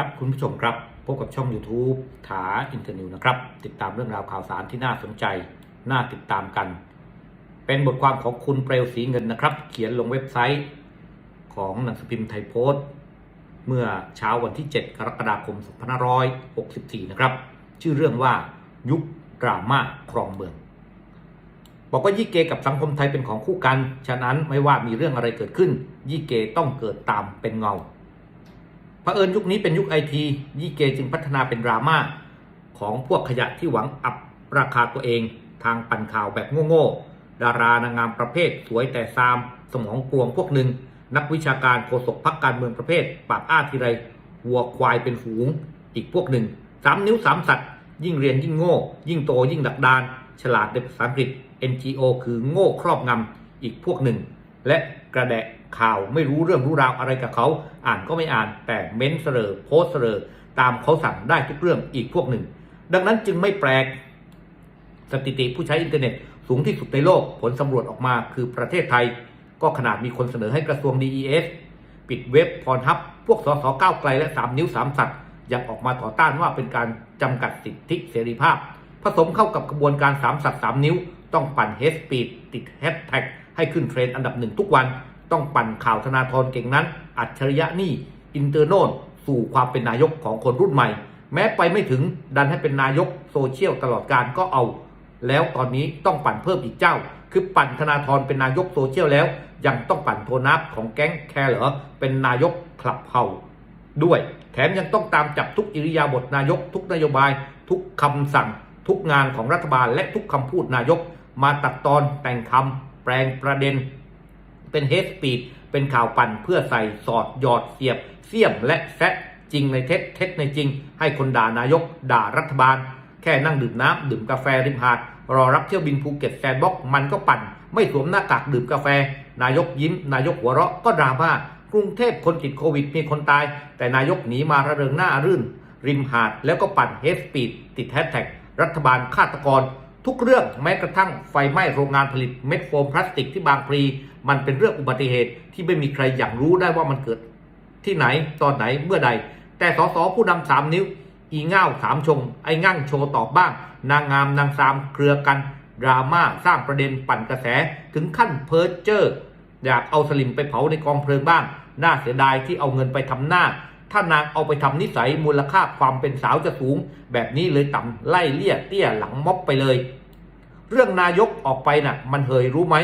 ครับคุณผู้ชมครับ พบกับช่อง YouTube ถาอินเตอร์นิวนะครับ ติดตามเรื่องราวข่าวสารที่น่าสนใจ น่าติดตามกัน เป็นบทความของคุณเปลวสีเงินนะครับ เขียนลงเว็บไซต์ของหนังสือพิมพ์ไทยโพสต์ เมื่อเช้าวันที่ 7 กรกฎาคม 2564 นะครับ ชื่อเรื่องว่ายุคดราม่าครองเมือง บอกว่ายี่เกกับสังคมไทยเป็นของคู่กัน ฉะนั้นไม่ว่ามีเรื่องอะไรเกิดขึ้น ยี่เกต้องเกิดตามเป็นเงา เอิญยุคนี้เป็นยุคไอทียี่เกจึงพัฒนาเป็นดราม่าของพวกขยะที่หวังอับราคาตัวเอง ทางปั่นข่าวแบบโง่ๆดารานางงามประเภทสวยแต่ซาม สมองกลวงพวกหนึ่ง นักวิชาการโฆษกพักการเมืองประเภท ปากอ้าทีไรวัวควายเป็นฝูง อีกพวกหนึ่งสามนิ้วสามสัตว์ ยิ่งเรียนยิ่งโง่ ยิ่งโตยิ่งดักดาน ฉลาดในภาษาอังกฤษ NGO คือโง่ครอบงำอีกพวกหนึ่ง และกระแดะ ข่าวไม่รู้เรื่องรู้ราวอะไรกับเขา อ่านก็ไม่อ่านแต่เม้นเสลอโพสเสลอตามเขาสั่งได้ทุกเรื่องอีกพวกหนึ่ง ดังนั้นจึงไม่แปลกสถิติผู้ใช้อินเทอร์เน็ตสูงที่สุดในโลกผลสำรวจออกมาคือประเทศไทย ก็ขนาดมีคนเสนอให้กระทรวง DES ปิดเว็บพรทับ พวกสสก้าวไกลและ 3 นิ้ว 3 สัตว์ยังออกมาต่อต้านว่าเป็นการจำกัดสิทธิเสรีภาพ ผสมเข้ากับกระบวนการ 3 สัตว์ 3 นิ้ว ต้องปั่นเฮสปีดติดแฮชแท็กให้ขึ้นเทรนด์อันดับหนึ่งทุกวัน ต้องปั่นข่าวธนาธรเก่งนั้น อัจฉริยะนี่อินเตอร์โนนสู่ความเป็นนายกของคนรุ่นใหม่ แม้ไปไม่ถึงดันให้เป็นนายกโซเชียลตลอดการก็เอา แล้วตอนนี้ต้องปั่นเพิ่มอีกเจ้า คือปั่นธนาธรเป็นนายกโซเชียลแล้ว ยังต้องปั่นโทนับของแก๊งแคร์เหรอเป็นนายกคลับเฮาด้วย แถมยังต้องตามจับทุกอิริยาบถนายก ทุกนโยบาย ทุกคำสั่ง ทุกงานของรัฐบาลและทุกคำพูดนายก มาตัดตอนแต่งคำแปลงประเด็น เป็นเฮดสปีดเป็นข่าวปั่นเพื่อใส่สอดหยอดเสียบ เสียมและแซะจริงในเท็จเท็จในจริง ให้คนด่านายก ด่ารัฐบาล แค่นั่งดื่มน้ำดื่มกาแฟริมหาด รอรับเที่ยวบินภูเก็ตแซนบ็อกมันก็ปั่น ไม่สวมหน้ากากดื่มกาแฟ นายกยิ้ม นายกหัวเราะก็ดราม่ากรุงเทพคนติดโควิดมีคนตาย แต่นายกหนีมาระเริงหน้ารื่น ริมหาดแล้วก็ปั่นเฮดสปีดติดแฮชแท็กรัฐบาลฆาตกร ทุกเรื่องแม้กระทั่งไฟไหม้โรงงานผลิตเม็ดโฟมพลาสติกที่บางพลี มันเป็นเรื่องอุบัติเหตุที่ไม่มีใครอยางรู้ได้ว่ามันเกิด ที่ไหนตอนไหนเมื่อใด แต่สสผู้นำสามนิ้ว อีง่าวสามชง ไอ้งั่งโชว์ตอบบ้าง นางงามนางสามเครือกันดราม่าสร้างประเด็นปั่นกระแสถึงขั้นเพิร์เจอร์อยากเอาสลิมไปเผาในกองเพลิงบ้าง น่าเสียดายที่เอาเงินไปทำหน้า ถ้านางเอาไปทำนิสัยมูลค่าความเป็นสาวจะสูง แบบนี้เลยต่ำไล่เลี่ยเตี้ยหลังม็อบไปเลย เรื่องนายกออกไปน่ะ มันเหยรู้ไหม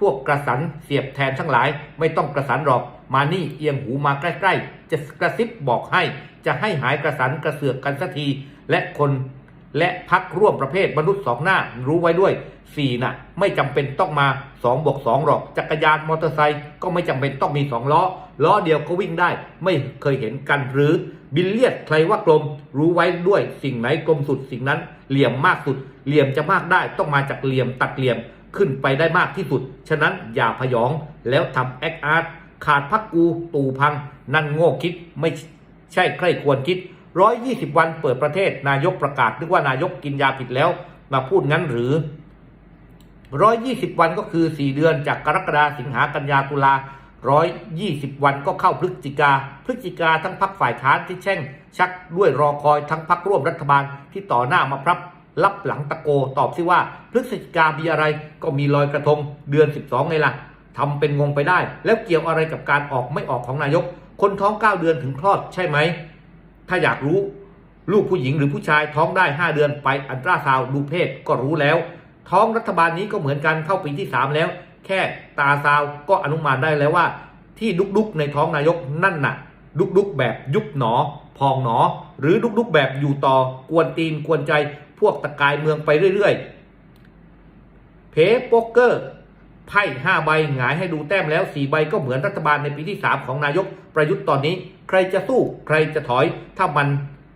พวกกระสันเสียบแทนทั้งหลาย ไม่ต้องกระสันหรอก มานี่เอียงหูมาใกล้ ๆ จะกระซิบบอกให้ จะให้หายกระสันกระเสือกกันสักที และคน และพักร่วมประเภทมนุษย์สองหน้ารู้ไว้ด้วยสี่น่ะไม่จำเป็นต้องมา2บวก2หรอก จักรยานมอเตอร์ไซค์ก็ไม่จำเป็นต้องมี 2 ล้อ ล้อเดียวก็วิ่งได้ ไม่เคยเห็นกันหรือบิลเลียดใครว่ากลม รู้ไว้ด้วยสิ่งไหนกลมสุดสิ่งนั้นเหลี่ยมมากสุด เหลี่ยมจะมากได้ต้องมาจากเหลี่ยมตัดเหลี่ยมขึ้นไปได้มากที่สุด ฉะนั้นอย่าพยองแล้วทำแอคอาร์ตขาดพักกู ตูพัง นั่นโง่คิดไม่ใช่ใครควรคิด 120 วันเปิดประเทศนายกประกาศนึกว่านายกกินยาผิดแล้ว มาพูดงั้นหรือ 120 วันก็คือ 4 เดือนจากกรกฎาสิงหากันยาตุลา120 วันก็เข้าพฤศจิกา พฤศจิกาทั้งพักฝ่ายค้านที่แช่ง ชักด้วยรอคอยทั้งพักร่วมรัฐบาลที่ต่อหน้ามาพรับรับหลังตะโกตอบสิว่า พฤศจิกามีอะไรก็มีลอยกระทงเดือน 12ไงล่ะทำเป็นงงไปได้ แล้วเกี่ยวอะไรกับการออกไม่ออกของนายก คนท้อง 9 เดือนถึงคลอดใช่ไหม ถ้าอยากรู้ลูกผู้หญิงหรือผู้ชายท้องได้ 5 เดือนไปอันตราซาวดูเพศก็รู้แล้ว ท้องรัฐบาลนี้ก็เหมือนกันเข้าปีที่ 3 แล้ว แค่ตาซาวก็อนุมานได้แล้วว่า ที่ดุกๆในท้องนายกนั่นน่ะ ดุกๆแบบยุบหนอ พองหนอ หรือดุกๆแบบอยู่ต่อกวนตีนกวนใจพวกตะกายเมืองไปเรื่อยๆเพโป๊กเกอร์ไพ่ห้าใบหงายให้ดูแต้มแล้วสี่ใบก็เหมือนรัฐบาลในปีที่3ของนายก ประยุทธ์ตอนนี้ใครจะสู้ใครจะถอย ถ้ามัน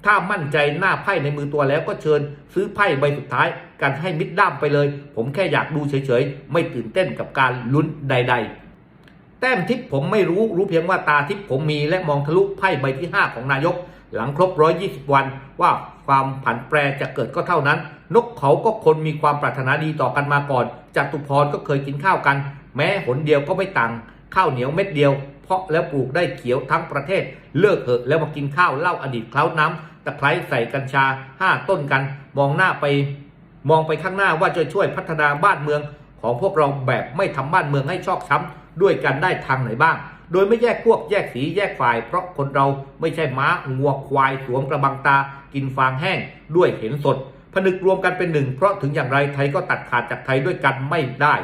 ถ้ามั่นใจหน้าไพ่ในมือตัวแล้วก็เชิญ ซื้อไพ่ใบสุดท้าย กันให้มิดด้ามไปเลย ผมแค่อยากดูเฉยๆ ไม่ตื่นเต้นกับการลุ้นใด ๆ แต้มทิพย์ผมไม่รู้รู้เพียงว่าตาทิพย์ผมมีและมองทะลุไพ่ใบที่ 5 ของนายก หลังครบ 120 วันว่าความผันแปรจะเกิดก็เท่านั้น นกเขาก็คนมีความปรารถนาดีต่อกันมาก่อนจตุพรก็เคยกินข้าวกัน แม้หนเดียวก็ไม่ต่างข้าวเหนียวเม็ดเดียว เพาะแล้วปลูกได้เขียวทั้งประเทศ เลิกเถอะแล้วมากินข้าวเล้าอดีตเคล้าน้ำตะไคร้ใส่กัญชาห้าต้นกัน มองหน้าไป มองไปข้างหน้าว่าจะช่วยพัฒนาบ้านเมือง ของพวกเราแบบไม่ทำบ้านเมืองให้ชอกช้ำด้วยกันได้ทางไหนบ้าง โดยไม่แยกพวกแยกสีแยกฝ่าย เพราะคนเราไม่ใช่ม้างัวควายสวมกระบังตา กินฟางแห้ง ด้วยเห็นสดผนึกรวมกันเป็นหนึ่งเพราะถึงอย่างไรไทยก็ตัดขาดจากไทยด้วยกันไม่ได้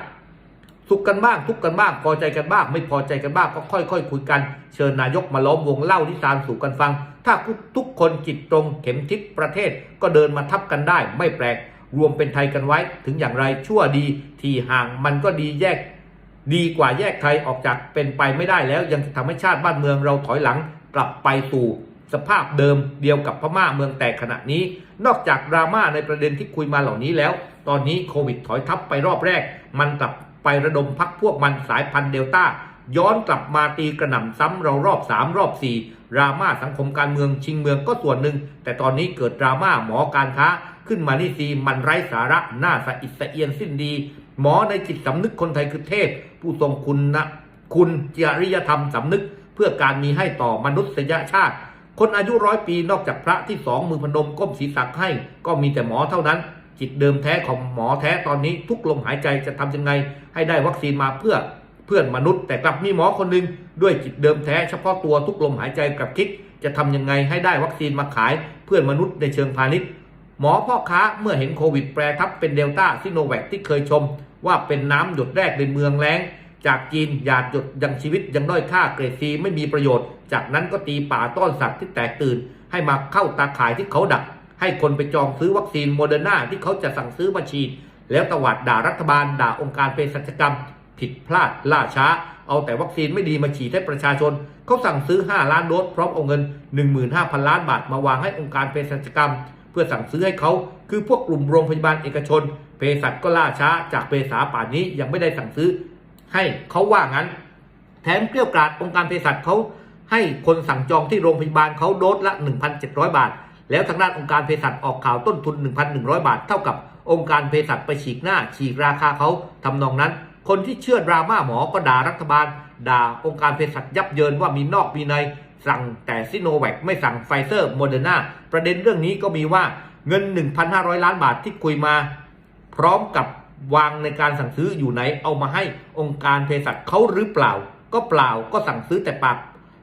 สุขกันบ้างทุกกันบ้างพอใจกันบ้างไม่พอใจกันบ้างก็ค่อยๆคคุยกัน เชิญนายกมาล้อมวงเล่านิทานสู่กันฟัง ถ้าทุกคนจิตตรงเข็มทิศประเทศก็เดินมาทับกันได้ไม่แปลก รวมเป็นไทยกันไว้ ถึงอย่างไรชั่วดีที่ห่างมันก็ดีแยก ดีกว่าแยกไทยออกจากเป็นไปไม่ได้แล้ว ยังทำให้ชาติบ้านเมืองเราถอยหลังกลับไปสู่สภาพเดิมเดียวกับพม่าเมืองแตกขณะนี้ นอกจากดราม่าในประเด็นที่คุยมาเหล่านี้แล้ว ตอนนี้โควิดถอยทับไปรอบแรก มันกลับ ไประดมพักพวกมันสายพันธุ์เดลต้า ย้อนกลับมาตีกระหน่ำซ้ำเรารอบ3รอบ4ดราม่าสังคมการเมืองชิงเมืองก็ส่วนหนึ่ง แต่ตอนนี้เกิดดราม่าหมอการค้า ขึ้นมานี่ซีมันไร้สาระหน่าสะอิดสะเอียนสิ้นดี หมอในจิตสำนึกคนไทยคือเทพ ผู้ทรงคุณนะคุณจริยธรรมสำนึกเพื่อการมีให้ต่อมนุษยชาติ คนอายุร้อยปีนอกจากพระที่สองมือพนมก้มศีรษะให้ ก็มีแต่หมอเท่านั้น จิตเดิมแท้ของหมอแท้ตอนนี้ทุกลมหายใจจะทำยังไง ให้ได้วัคซีนมาเพื่อเพื่อนมนุษย์ แต่กลับมีหมอคนหนึ่งด้วยจิตเดิมแท้เฉพาะตัวทุกลมหายใจกลับคิด จะทำยังไงให้ได้วัคซีนมาขายเพื่อนมนุษย์ในเชิงพาณิชย์ หมอพ่อค้าเมื่อเห็นโควิดแปรทับเป็นเดลต้าซิโนแวคที่เคยชม ว่าเป็นน้ำหยดแรกในเมืองแล้งจากจีนหยาดหยดยังชีวิตยังด้อยค่าเกรดซีไม่มีประโยชน์ จากนั้นก็ตีป่าต้อนสัตว์ที่แตกตื่น ให้มาเข้าตาข่ายที่เขาดัก ให้คนไปจองซื้อวัคซีนโมเดอร์นาที่เขาจะสั่งซื้อมาฉีด แล้วตวาดด่ารัฐบาล ด่าองค์การเภสัชกรรม ผิดพลาดล่าช้า เอาแต่วัคซีนไม่ดีมาฉีดให้ประชาชน เขาสั่งซื้อ 5 ล้านโดสพร้อมเอาเงิน 15,000 ล้านบาทมาวางให้องค์การเภสัชกรรม เพื่อสั่งซื้อให้เขาคือพวกกลุ่มโรงพยาบาลเอกชนเภสัชก็ล่าช้า จากเภสัชป่านนี้ยังไม่ได้สั่งซื้อ ให้เขาว่างั้น แถมเกลี้ยวกราดองค์การเภสัชเขาให้คนสั่งจองที่โรงพยาบาลเขาโดสละ 1,700 บาท แล้วทางด้านองค์การเภสัชออกข่าวต้นทุน 1,100 บาท เท่ากับองค์การเภสัชไปฉีกหน้า ฉีกราคาเขาทำนองนั้น คนที่เชื่อดราม่าหมอก็ด่ารัฐบาล ด่าองค์การเภสัชยับเยินว่ามีนอกมีในสั่งแต่ซิโนแวคไม่สั่งไฟเซอร์โมเดอร์นาประเด็นเรื่องนี้ก็มีว่าเงิน 1,500 ล้านบาทที่คุยมา พร้อมกับวางในการสั่งซื้ออยู่ไหนเอามาให้องค์การเภสัชเขาหรือเปล่า ก็เปล่าก็สั่งซื้อแต่ปาก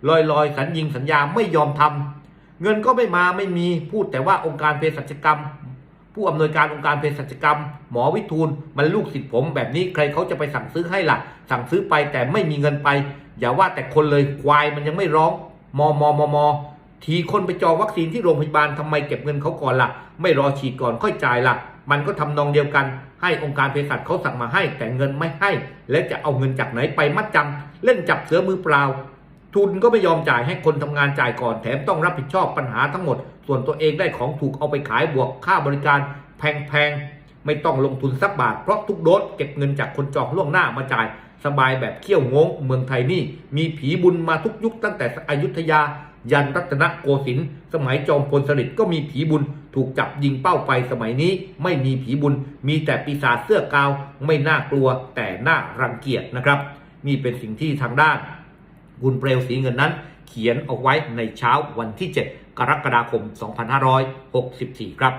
ลอยลอยๆสัญญิงสัญญาไม่ยอมทำ เงินก็ไม่มาไม่มีพูดแต่ว่าองค์การเภสัชกรรม ผู้อำนวยการองค์การเภสัชกรรม หมอวิทูลมันลูกศิษย์ผมแบบนี้ใครเขาจะไปสั่งซื้อให้ล่ะ สั่งซื้อไปแต่ไม่มีเงินไป อย่าว่าแต่คนเลยควายมันยังไม่ร้องมอมอมอมอทีคนไปจองวัคซีนที่โรงพยาบาลทำไมเก็บเงินเขาก่อนล่ะ ไม่รอฉีดก่อนค่อยจ่ายล่ะ มันก็ทำนองเดียวกัน ให้องค์การเภสัชเขาสั่งมาให้ แต่เงินไม่ให้ และจะเอาเงินจากไหนไปมัดจำเล่นจับเสือมือเปล่า ทุนก็ไม่ยอมจ่ายให้คนทำงานจ่ายก่อนแถมต้องรับผิดชอบปัญหาทั้งหมด ส่วนตัวเองได้ของถูกเอาไปขายบวกค่าบริการแพงๆ ไม่ต้องลงทุนสักบาทเพราะทุกโดสเก็บเงินจากคนจองล่วงหน้ามาจ่าย สบายแบบเขี้ยวงงเมืองไทยนี่ มีผีบุญมาทุกยุคตั้งแต่อยุธยา ยันรัตนโกสินทร์สมัยจอมพลสฤษดิ์ก็มีผีบุญถูกจับยิงเป้าไปสมัยนี้ไม่มีผีบุญ มีแต่ปีศาจเสื้อกาวไม่น่ากลัวแต่น่ารังเกียจนะครับ นี่เป็นสิ่งที่ทางด้าน บุญเปลวสีเงินนั้น เขียนเอาไว้ในเช้าวันที่ 7 กรกฎาคม 2564 ครับ